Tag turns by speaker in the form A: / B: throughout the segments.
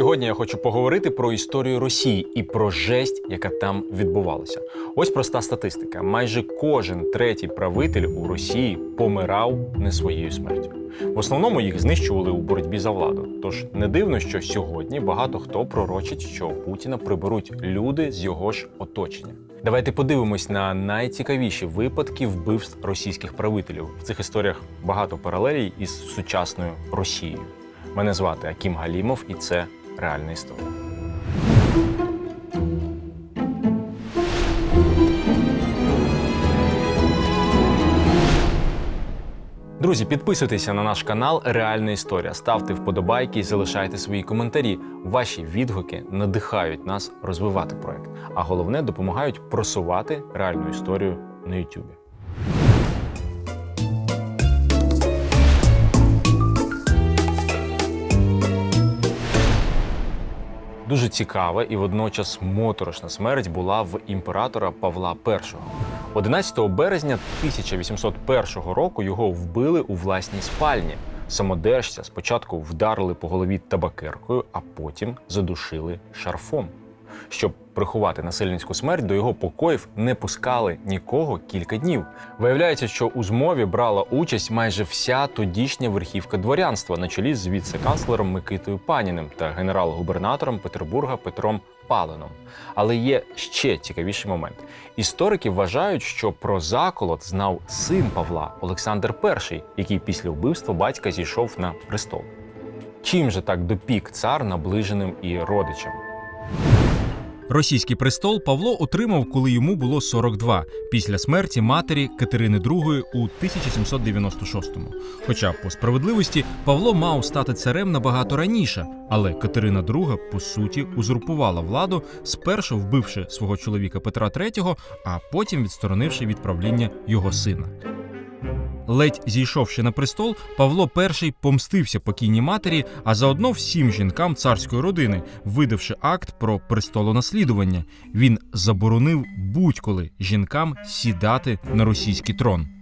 A: Сьогодні я хочу поговорити про історію Росії і про жесть, яка там відбувалася. Ось проста статистика: майже кожен третій правитель у Росії помирав не своєю смертю. В основному їх знищували у боротьбі за владу. Тож не дивно, що сьогодні багато хто пророчить, що Путіна приберуть люди з його ж оточення. Давайте подивимось на найцікавіші випадки вбивств російських правителів. В цих історіях багато паралелей із сучасною Росією. Мене звати Акім Галімов, і це реальна історія. Друзі, підписуйтеся на наш канал Реальна історія. Ставте вподобайки і залишайте свої коментарі. Ваші відгуки надихають нас розвивати проект, а головне допомагають просувати реальну історію на YouTube. Дуже цікава і водночас моторошна смерть була в імператора Павла І. 11 березня 1801 року його вбили у власній спальні. Самодержця спочатку вдарили по голові табакеркою, а потім задушили шарфом. Щоб приховати насильницьку смерть, до його покоїв не пускали нікого кілька днів. Виявляється, що у змові брала участь майже вся тодішня верхівка дворянства на чолі з віце-канцлером Микитою Паніним та генерал-губернатором Петербурга Петром Паленом. Але є ще цікавіший момент. Історики вважають, що про заколот знав син Павла Олександр І, який після вбивства батька зійшов на престол. Чим же так допік цар наближеним і родичам?
B: Російський престол Павло отримав, коли йому було 42, після смерті матері Катерини II у 1796-му. Хоча, по справедливості, Павло мав стати царем набагато раніше, але Катерина II, по суті, узурпувала владу, спершу вбивши свого чоловіка Петра III, а потім відсторонивши від правління його сина. Ледь зійшовши на престол, Павло І помстився покійній матері, а заодно всім жінкам царської родини, видавши акт про престолонаслідування. Він заборонив будь-коли жінкам сідати на російський трон.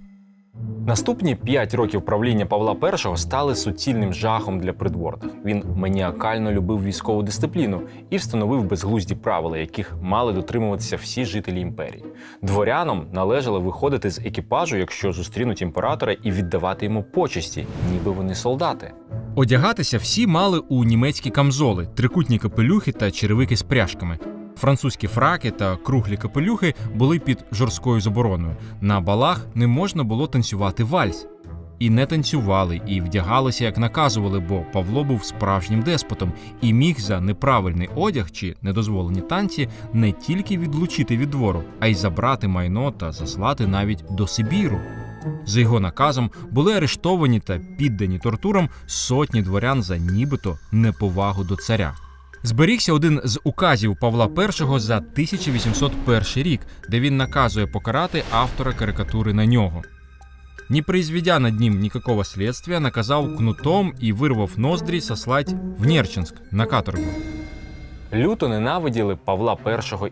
A: Наступні п'ять років правління Павла І стали суцільним жахом для придворних. Він маніакально любив військову дисципліну і встановив безглузді правила, яких мали дотримуватися всі жителі імперії. Дворянам належало виходити з екіпажу, якщо зустрінуть імператора, і віддавати йому почесті, ніби вони солдати.
B: Одягатися всі мали у німецькі камзоли, трикутні капелюхи та черевики з пряжками. Французькі фраки та круглі капелюхи були під жорсткою забороною. На балах не можна було танцювати вальс. І не танцювали, і вдягалися, як наказували, бо Павло був справжнім деспотом і міг за неправильний одяг чи недозволені танці не тільки відлучити від двору, а й забрати майно та заслати навіть до Сибіру. За його наказом були арештовані та піддані тортурам сотні дворян за нібито неповагу до царя. Зберігся один з указів Павла І за 1801 рік, де він наказує покарати автора карикатури на нього. Не произведя над ним никакого следствия, наказав кнутом і вирвав ноздрі сослать в Нерчинск на каторгу.
A: Люто ненавиділи Павла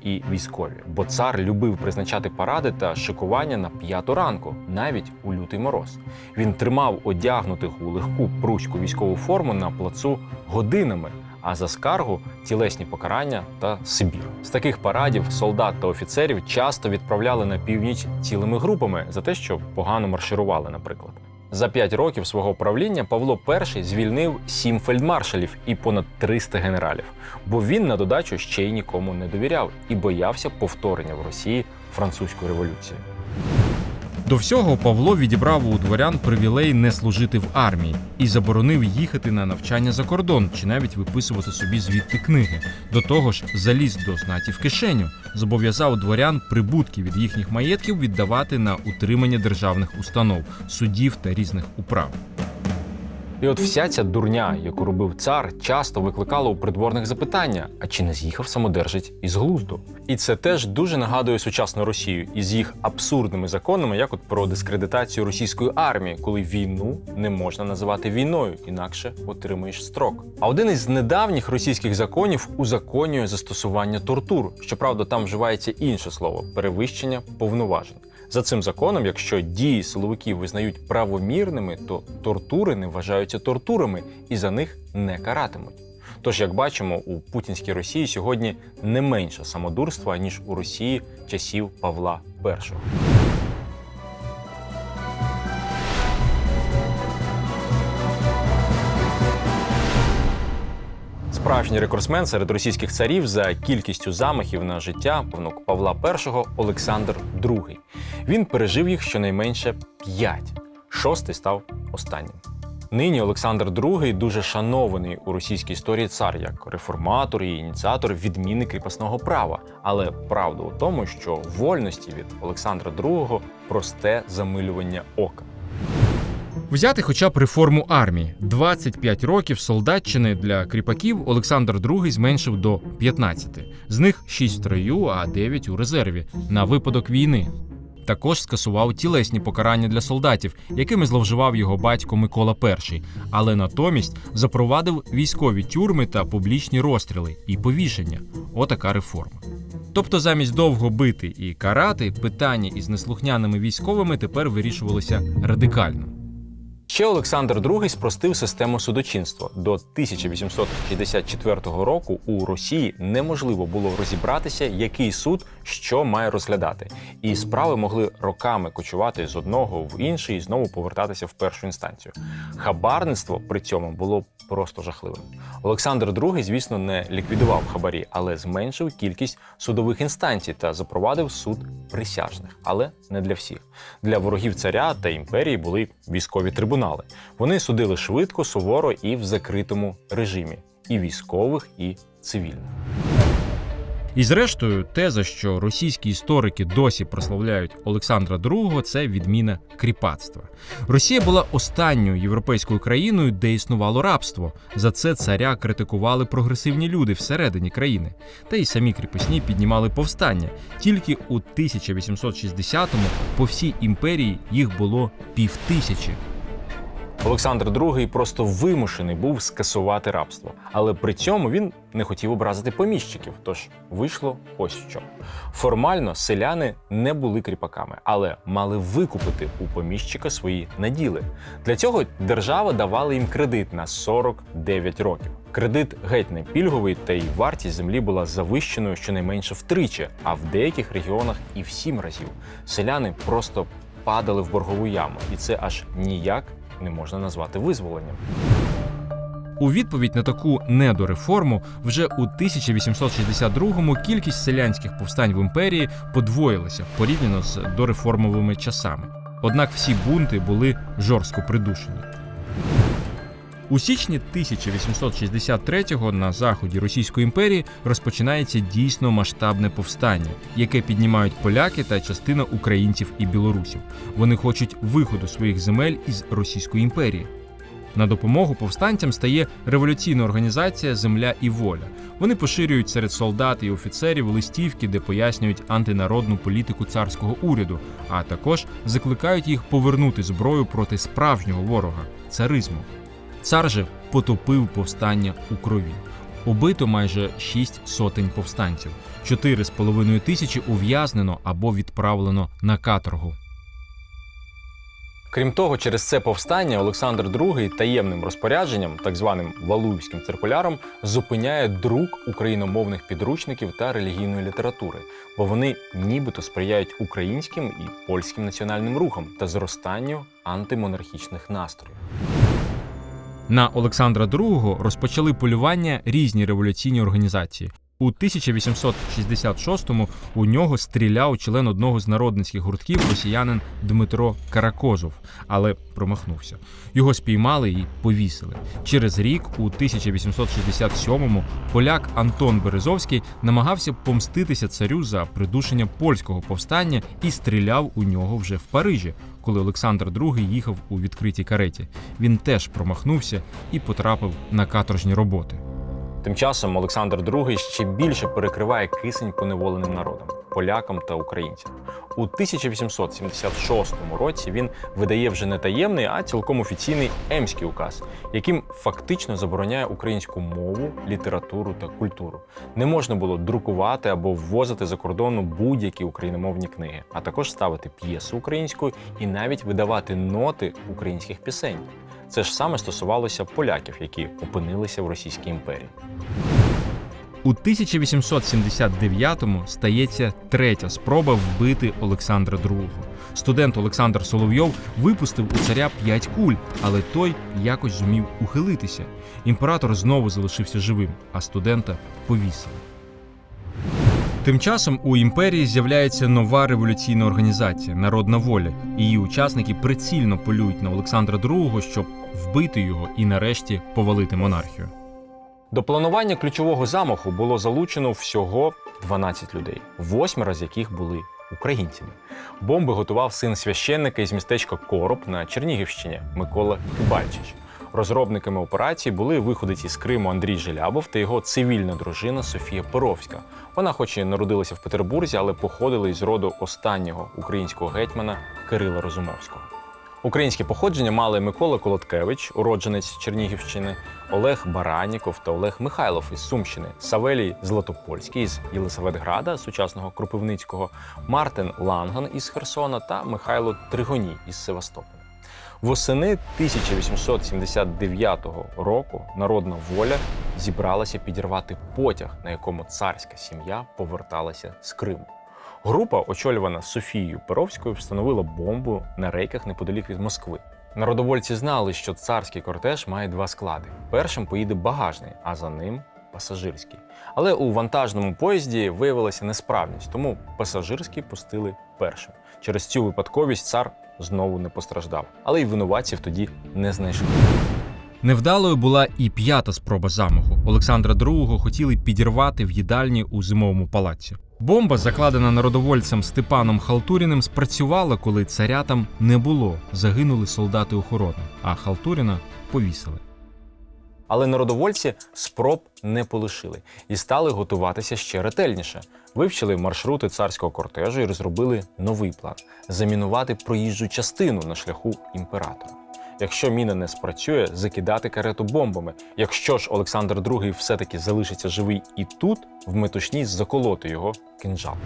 A: І і військові, бо цар любив призначати паради та шикування на п'яту ранку, навіть у лютий мороз. Він тримав одягнутих у легку пручку військову форму на плацу годинами, а за скаргу тілесні покарання та Сибір. З таких парадів солдат та офіцерів часто відправляли на північ цілими групами за те, що погано марширували, наприклад. За п'ять років свого правління Павло І звільнив сім фельдмаршалів і понад 300 генералів, бо він на додачу ще й нікому не довіряв і боявся повторення в Росії французької революції.
B: До всього Павло відібрав у дворян привілей не служити в армії і заборонив їхати на навчання за кордон чи навіть виписувати собі звідти книги. До того ж, заліз до знаті в кишеню, зобов'язав дворян прибутки від їхніх маєтків віддавати на утримання державних установ, судів та різних управ.
A: І от вся ця дурня, яку робив цар, часто викликала у придворних запитання: а чи не з'їхав самодержець із глузду? І це теж дуже нагадує сучасну Росію із їх абсурдними законами, як от про дискредитацію російської армії, коли війну не можна називати війною, інакше отримуєш строк. А один із недавніх російських законів узаконює застосування тортур. Щоправда, там вживається інше слово перевищення повноважень. За цим законом, якщо дії силовиків визнають правомірними, то тортури не вважаються тортурами і за них не каратимуть. Тож, як бачимо, у путінській Росії сьогодні не менше самодурства ніж у Росії часів Павла І. Справжній рекордсмен серед російських царів за кількістю замахів на життя внук Павла І Олександр II. Він пережив їх щонайменше п'ять. Шостий став останнім. Нині Олександр II дуже шанований у російській історії цар як реформатор і ініціатор відміни кріпосного права. Але правда у тому, що вольності від Олександра II просте замилювання ока.
B: Взяти хоча б реформу армії. 25 років солдатчини для кріпаків Олександр II зменшив до 15. З них 6 в строю, а 9 у резерві на випадок війни. Також скасував тілесні покарання для солдатів, якими зловживав його батько Микола І, але натомість запровадив військові тюрми та публічні розстріли і повішення. Отака реформа. Тобто, замість довго бити і карати, питання із неслухняними військовими тепер вирішувалося радикально.
A: Ще Олександр II спростив систему судочинства. До 1864 року у Росії неможливо було розібратися, який суд що має розглядати, і справи могли роками кочувати з одного в інший і знову повертатися в першу інстанцію. Хабарництво при цьому було просто жахливим. Олександр II, звісно, не ліквідував хабарі, але зменшив кількість судових інстанцій та запровадив суд присяжних, але не для всіх. Для ворогів царя та імперії були військові трибунали. Вони судили швидко, суворо і в закритому режимі, і військових, і цивільних.
B: І зрештою, теза, що російські історики досі прославляють Олександра II, це відміна кріпацтва. Росія була останньою європейською країною, де існувало рабство. За це царя критикували прогресивні люди всередині країни. Та й самі кріпосні піднімали повстання. Тільки у 1860-му по всій імперії їх було півтисячі.
A: Олександр II просто вимушений був скасувати рабство, але при цьому він не хотів образити поміщиків. Тож вийшло ось що. Формально селяни не були кріпаками, але мали викупити у поміщика свої наділи. Для цього держава давала їм кредит на 49 років. Кредит геть не пільговий, та й вартість землі була завищеною щонайменше втричі, а в деяких регіонах і в сім разів. Селяни просто падали в боргову яму, і це аж ніяк не можна назвати визволенням.
B: У відповідь на таку недореформу вже у 1862-му кількість селянських повстань в імперії подвоїлася порівняно з дореформовими часами. Однак всі бунти були жорстко придушені. У січні 1863-го на заході Російської імперії розпочинається дійсно масштабне повстання, яке піднімають поляки та частина українців і білорусів. Вони хочуть виходу своїх земель із Російської імперії. На допомогу повстанцям стає революційна організація Земля і воля. Вони поширюють серед солдат і офіцерів листівки, де пояснюють антинародну політику царського уряду, а також закликають їх повернути зброю проти справжнього ворога царизму. Цар же потопив повстання у крові. Убито майже шість сотень повстанців, чотири з половиною тисячі ув'язнено або відправлено на каторгу.
A: Крім того, через це повстання Олександр II таємним розпорядженням, так званим Валуївським циркуляром, зупиняє друк україномовних підручників та релігійної літератури, бо вони нібито сприяють українським і польським національним рухам та зростанню антимонархічних настроїв.
B: На Олександра II розпочали полювання різні революційні організації. У 1866-му у нього стріляв член одного з народницьких гуртків росіянин Дмитро Каракозов, але промахнувся. Його спіймали і повісили. Через рік, у 1867-му, поляк Антон Березовський намагався помститися царю за придушення польського повстання і стріляв у нього вже в Парижі, коли Олександр II їхав у відкритій кареті. Він теж промахнувся і потрапив на каторжні роботи.
A: Тим часом Олександр II ще більше перекриває кисень поневоленим народам полякам та українцям. У 1876 році він видає вже не таємний, а цілком офіційний Емський указ, яким фактично забороняє українську мову, літературу та культуру. Не можна було друкувати або ввозити за кордону будь-які україномовні книги, а також ставити п'єси українською і навіть видавати ноти українських пісень. Це ж саме стосувалося поляків, які опинилися в Російській імперії.
B: У 1879-му стається третя спроба вбити Олександра II. Студент Олександр Соловйов випустив у царя п'ять куль, але той якось зумів ухилитися. Імператор знову залишився живим, а студента повісили. Тим часом у імперії з'являється нова революційна організація Народна воля. Її учасники прицільно полюють на Олександра II, щоб вбити його і нарешті повалити монархію.
A: До планування ключового замаху було залучено всього 12 людей, восьмеро з яких були українцями. Бомби готував син священника із містечка Короб на Чернігівщині Микола Кибальчич. Розробниками операції були виходиці з Криму Андрій Желябов та його цивільна дружина Софія Перовська. Вона, хоч і народилася в Петербурзі, але походила із роду останнього українського гетьмана Кирила Розумовського. Українське походження мали Микола Колоткевич, уродженець Чернігівщини, Олег Бараніков та Олег Михайлов із Сумщини, Савелій Златопольський із Єлисаветграда, сучасного Кропивницького, Мартин Ланган із Херсона та Михайло Тригоній із Севастополя. Восени 1879 року народна воля зібралася підірвати потяг, на якому царська сім'я поверталася з Криму. Група, очолювана Софією Перовською, встановила бомбу на рейках неподалік від Москви. Народовольці знали, що царський кортеж має два склади: першим поїде багажний, а за ним пасажирський. Але у вантажному поїзді виявилася несправність, тому пасажирський пустили першим. Через цю випадковість цар знову не постраждав, але й винуватців тоді не знайшли.
B: Невдалою була і п'ята спроба замаху. Олександра II хотіли підірвати в їдальні у зимовому палаці. Бомба, закладена народовольцем Степаном Халтуріним, спрацювала, коли царя там не було. Загинули солдати охорони, а Халтуріна повісили.
A: Але народовольці спроб не полишили і стали готуватися ще ретельніше. Вивчили маршрути царського кортежу і розробили новий план замінувати проїжджу частину на шляху імператора. Якщо міна не спрацює, закидати карету бомбами. Якщо ж Олександр II все-таки залишиться живий і тут, в метушні заколоти його кинджалом.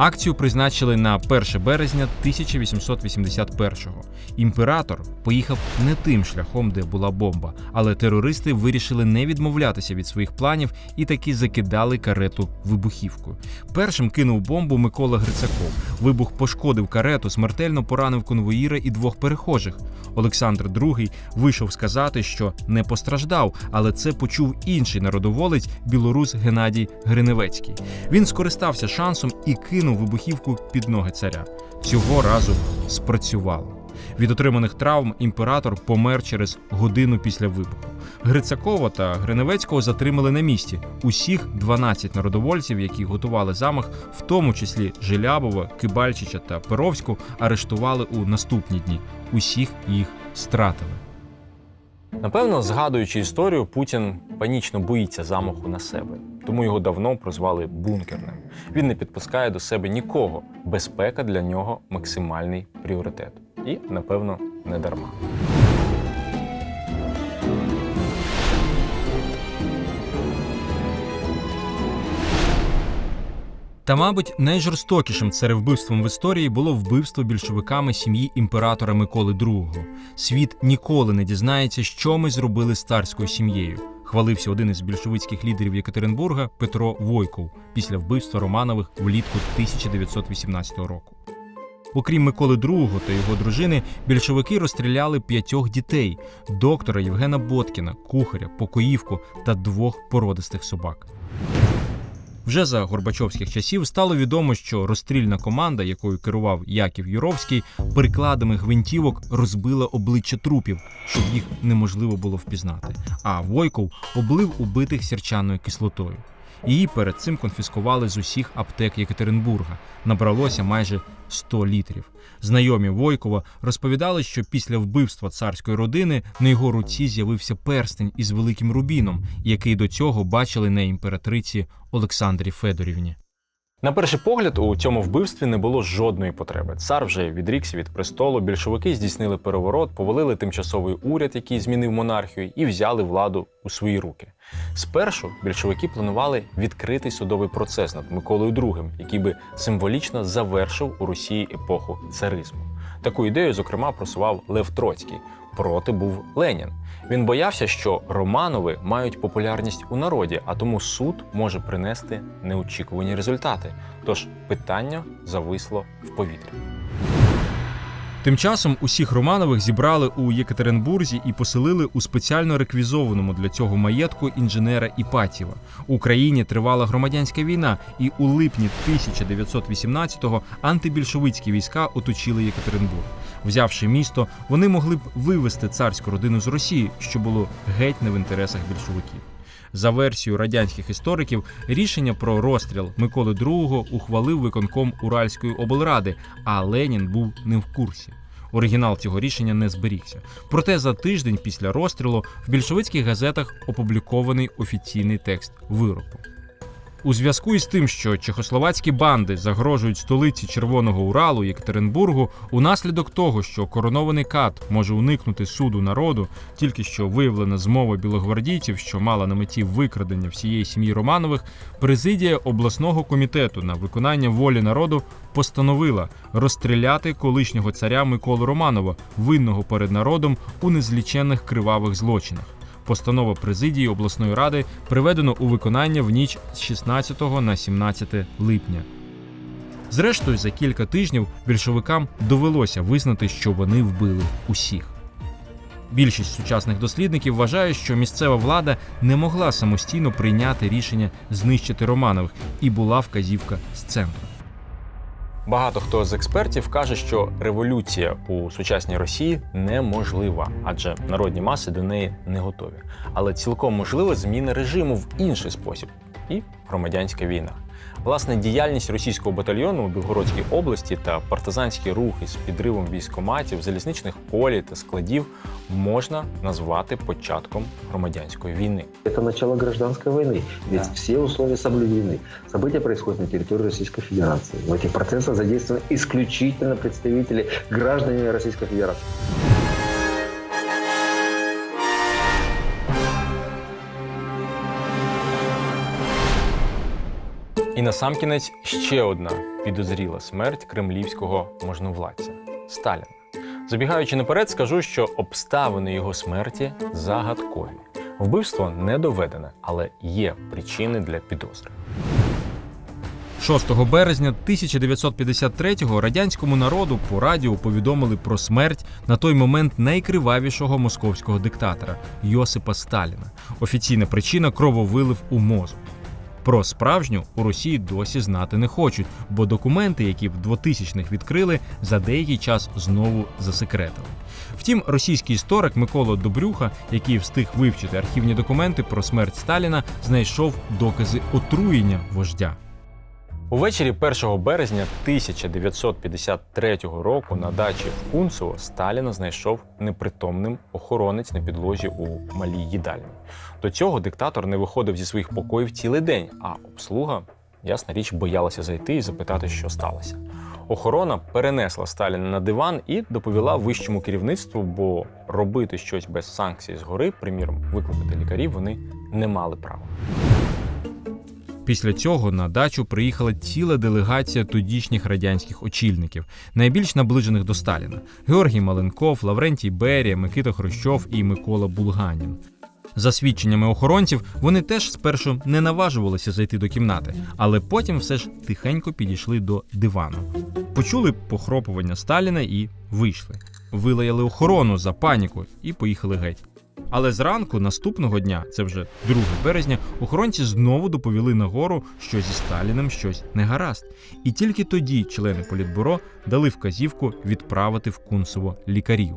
B: Акцію призначили на 1 березня 1881-го. Імператор поїхав не тим шляхом, де була бомба, але терористи вирішили не відмовлятися від своїх планів і таки закидали карету вибухівкою. Першим кинув бомбу Микола Грицаков. Вибух пошкодив карету, смертельно поранив конвоїра і двох перехожих. Олександр II вийшов сказати, що не постраждав, але це почув інший народоволець білорус Геннадій Гриневецький. Він скористався шансом і кинув вибухівку під ноги царя. Цього разу спрацювало. Від отриманих травм імператор помер через годину після вибуху. Грицакова та Гриневецького затримали на місці. Усіх 12 народовольців, які готували замах, в тому числі Желябова, Кибальчича та Перовську, арештували у наступні дні. Усіх їх стратили.
A: Напевно, згадуючи історію, Путін панічно боїться замаху на себе, тому його давно прозвали бункерним. Він не підпускає до себе нікого. Безпека для нього максимальний пріоритет. І, напевно, не дарма.
B: Та, мабуть, найжорстокішим царевбивством в історії було вбивство більшовиками сім'ї імператора Миколи II. Світ ніколи не дізнається, що ми зробили з царською сім'єю. Хвалився один із більшовицьких лідерів Єкатеринбурга Петро Войков після вбивства Романових влітку 1918 року. Окрім Миколи II та його дружини, більшовики розстріляли п'ятьох дітей: доктора Євгена Боткіна, кухаря, покоївку та двох породистих собак. Вже за Горбачовських часів стало відомо, що розстрільна команда, якою керував Яків Юровський, прикладами гвинтівок розбила обличчя трупів, щоб їх неможливо було впізнати. А Войков облив убитих сірчаною кислотою. Її перед цим конфіскували з усіх аптек Єкатеринбурга. Набралося майже 100 літрів. Знайомі Войкова розповідали, що після вбивства царської родини на його руці з'явився перстень із великим рубіном, який до цього бачили на імператриці Олександрі Федорівні.
A: На перший погляд, у цьому вбивстві не було жодної потреби. Цар вже відрікся від престолу. Більшовики здійснили переворот, повалили тимчасовий уряд, який змінив монархію, і взяли владу у свої руки. Спершу більшовики планували відкритий судовий процес над Миколою II, який би символічно завершив у Росії епоху царизму.
C: Таку ідею, зокрема, просував Лев Троцький. Проти був Ленін. Він боявся, що Романови мають популярність у народі, а тому суд може принести неочікувані результати. Тож питання зависло в повітрі.
A: Тим часом усіх Романових зібрали у Єкатеринбурзі і поселили у спеціально реквізованому для цього маєтку інженера Іпатєва. У країні тривала громадянська війна, і у липні 1918-го антибільшовицькі війська оточили Єкатеринбург. Взявши місто, вони могли б вивести царську родину з Росії, що було геть не в інтересах більшовиків. За версією радянських істориків, рішення про розстріл Миколи II ухвалив виконком Уральської облради, а Ленін був не в курсі. Оригінал цього рішення не зберігся. Проте за тиждень після розстрілу в більшовицьких газетах опублікований офіційний текст вироку. У зв'язку із тим, що чехословацькі банди загрожують столиці Червоного Уралу Єкатеринбургу, унаслідок того, що коронований кат може уникнути суду народу, тільки що виявлена змова білогвардійців, що мала на меті викрадення всієї сім'ї Романових, президія обласного комітету на виконання волі народу постановила розстріляти колишнього царя Миколу Романова, винного перед народом у незліченних кривавих злочинах. Постанова президії обласної ради приведено у виконання в ніч з 16 на 17 липня. Зрештою, за кілька тижнів більшовикам довелося визнати, що вони вбили усіх. Більшість сучасних дослідників вважає, що місцева влада не могла самостійно прийняти рішення знищити Романових, і була вказівка з центру.
C: Багато хто з експертів каже, що революція у сучасній Росії неможлива, адже народні маси до неї не готові. Але цілком можлива зміна режиму в інший спосіб і громадянська війна. Власне, діяльність російського батальйону у Білгородській області та партизанські рухи з підривом військоматів, залізничних колій та складів можна назвати початком громадянської війни.
D: Это начало гражданской войны, ведь
E: Да.
D: все условия соблюдены. События происходят на территории Российской Федерации. В этих процессах задействованы исключительно представители граждане Российской Федерации.
C: І насамкінець ще одна підозріла смерть кремлівського можновладця Сталіна. Забігаючи наперед, скажу, що обставини його смерті загадкові. Вбивство не доведене, але є причини для підозри.
A: 6 березня 1953-го радянському народу по радіо повідомили про смерть на той момент найкривавішого московського диктатора Йосипа Сталіна. Офіційна причина крововилив у мозок. Про справжню у Росії досі знати не хочуть, бо документи, які в 2000-х відкрили, за деякий час знову засекретили. Втім, російський історик Микола Добрюха, який встиг вивчити архівні документи про смерть Сталіна, знайшов докази отруєння вождя.
C: Увечері 1 березня 1953 року на дачі в Кунцево Сталіна знайшов непритомним охоронець на підлозі у малій їдальні. До цього диктатор не виходив зі своїх покоїв цілий день, а обслуга, ясна річ, боялася зайти і запитати, що сталося. Охорона перенесла Сталіна на диван і доповіла вищому керівництву, бо робити щось без санкцій згори, приміром, викликати лікарів, вони не мали права.
A: Після цього на дачу приїхала ціла делегація тодішніх радянських очільників, найбільш наближених до Сталіна: Георгій Маленков, Лаврентій Берія, Микита Хрущов і Микола Булганін. За свідченнями охоронців, вони теж спершу не наважувалися зайти до кімнати, але потім все ж тихенько підійшли до дивану. Почули похропування Сталіна і вийшли. Вилаяли охорону за паніку і поїхали геть. Але зранку наступного дня, це вже 2 березня, охоронці знову доповіли нагору, що зі Сталіним щось не гаразд. І тільки тоді члени політбюро дали вказівку відправити в Кунцево лікарів.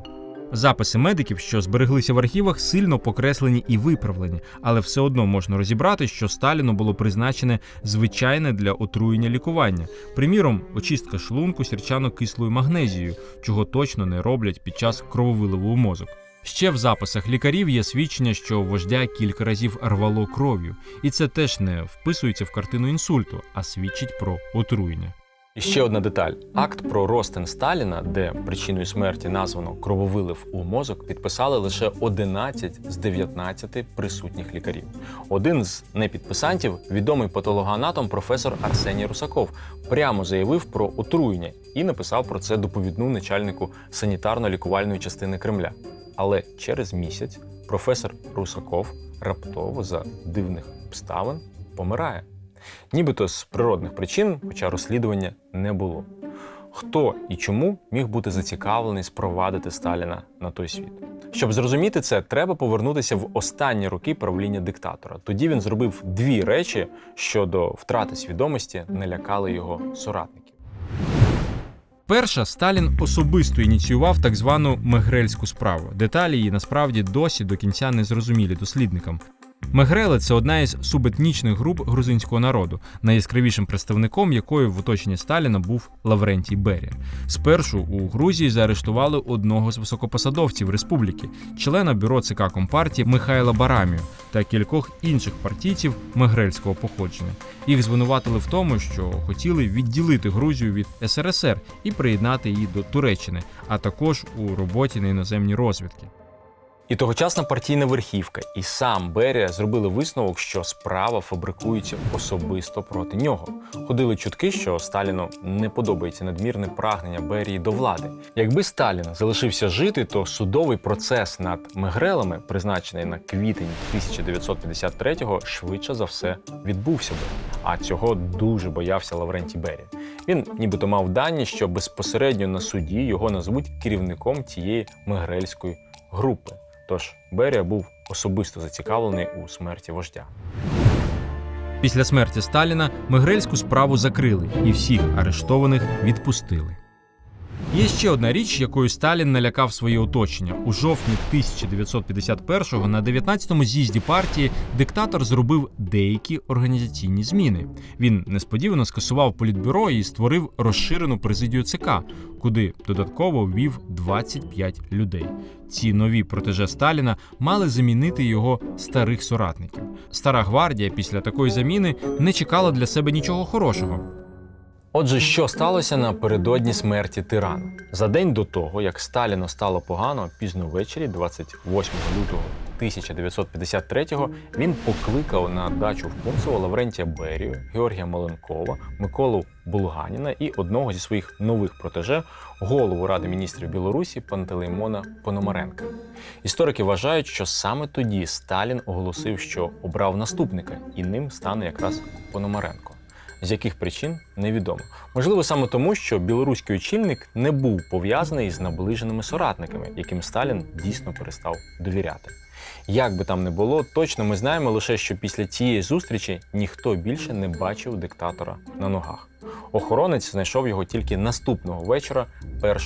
A: Записи медиків, що збереглися в архівах, сильно покреслені і виправлені, але все одно можна розібрати, що Сталіну було призначене звичайне для отруєння лікування, приміром, очистка шлунку сірчано-кислою магнезією, чого точно не роблять під час крововиливу мозок. Ще в записах лікарів є свідчення, що вождя кілька разів рвало кров'ю, і це теж не вписується в картину інсульту, а свідчить про отруєння. І ще одна деталь: акт про розтин Сталіна, де причиною смерті названо крововилив у мозок, підписали лише 11 з 19 присутніх лікарів. Один з непідписантів, відомий патологоанатом професор Арсеній Русаков, прямо заявив про отруєння і написав про це доповідну начальнику санітарно-лікувальної частини Кремля. Але через місяць професор Русаков раптово за дивних обставин помирає. Нібито з природних причин, хоча розслідування не було. Хто і чому міг бути зацікавлений спровадити Сталіна на той світ? Щоб зрозуміти це, треба повернутися в останні роки правління диктатора. Тоді він зробив дві речі, що до втрати свідомості не лякали його соратників.
B: Перша Сталін особисто ініціював так звану Мегрельську справу. Деталі її насправді досі до кінця не зрозумілі дослідникам. Мегрели це одна із субетнічних груп грузинського народу, найяскравішим представником якої в оточенні Сталіна був Лаврентій Берія. Спершу у Грузії заарештували одного з високопосадовців республіки, члена бюро ЦК Компартії Михайла Барамію та кількох інших партійців мегрельського походження. Їх звинуватили в тому, що хотіли відділити Грузію від СРСР і приєднати її до Туреччини, а також у роботі на іноземні розвідки.
A: І тогочасна партійна верхівка, і сам Берія зробили висновок, що справа фабрикується особисто проти нього. Ходили чутки, що Сталіну не подобається надмірне прагнення Берії до влади. Якби Сталін залишився жити, то судовий процес над Мегрелами, призначений на квітень 1953-го, швидше за все відбувся би. А цього дуже боявся Лаврентій Берія. Він нібито мав дані, що безпосередньо на суді його назвуть керівником цієї мегрельської групи. Тож Берія був особисто зацікавлений у смерті вождя.
B: Після смерті Сталіна Мегрельську справу закрили і всіх арештованих відпустили. Є ще одна річ, якою Сталін налякав своє оточення. У жовтні 1951-го на 19-му з'їзді партії диктатор зробив деякі організаційні зміни. Він несподівано скасував політбюро і створив розширену президію ЦК, куди додатково ввів 25 людей. Ці нові протеже Сталіна мали замінити його старих соратників. Стара гвардія після такої заміни не чекала для себе нічого хорошого.
A: Отже, що сталося напередодні смерті тирана? За день до того, як Сталіну стало погано, пізно ввечері, 28 лютого 1953-го, він покликав на дачу в Пунцево Лаврентія Берію, Георгія Маленкова, Миколу Булганіна і одного зі своїх нових протеже, голову Ради міністрів Білорусі Пантелеймона Пономаренка. Історики вважають, що саме тоді Сталін оголосив, що обрав наступника, і ним стане якраз Пономаренко. З яких причин невідомо. Можливо, саме тому, що білоруський очільник не був пов'язаний з наближеними соратниками, яким Сталін дійсно перестав довіряти. Як би там не було, точно ми знаємо лише, що після цієї зустрічі ніхто більше не бачив диктатора на ногах. Охоронець знайшов його тільки наступного вечора, 1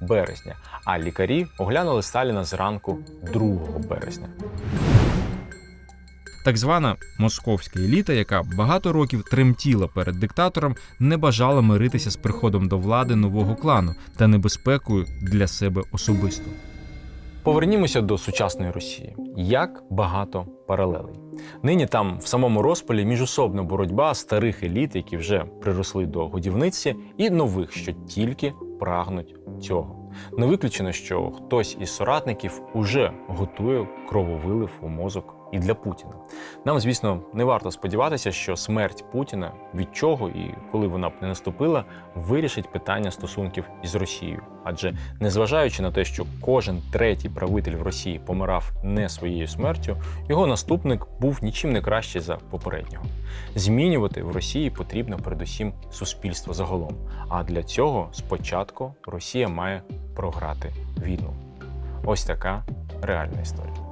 A: березня, а лікарі оглянули Сталіна зранку 2 березня.
B: Так звана московська еліта, яка багато років тремтіла перед диктатором, не бажала миритися з приходом до влади нового клану та небезпекою для себе особисто.
A: Повернімося до сучасної Росії. Як багато паралелей. Нині там в самому розпалі міжособна боротьба старих еліт, які вже приросли до годівниці, і нових, що тільки прагнуть цього. Не виключено, що хтось із соратників уже готує крововилив у мозок і для Путіна. Нам, звісно, не варто сподіватися, що смерть Путіна від чого і коли вона б не наступила, вирішить питання стосунків із Росією. Адже незважаючи на те, що кожен третій правитель в Росії помирав не своєю смертю, його наступник був нічим не кращий за попереднього. Змінювати в Росії потрібно передусім суспільство загалом. А для цього спочатку Росія має програти війну. Ось така реальна історія.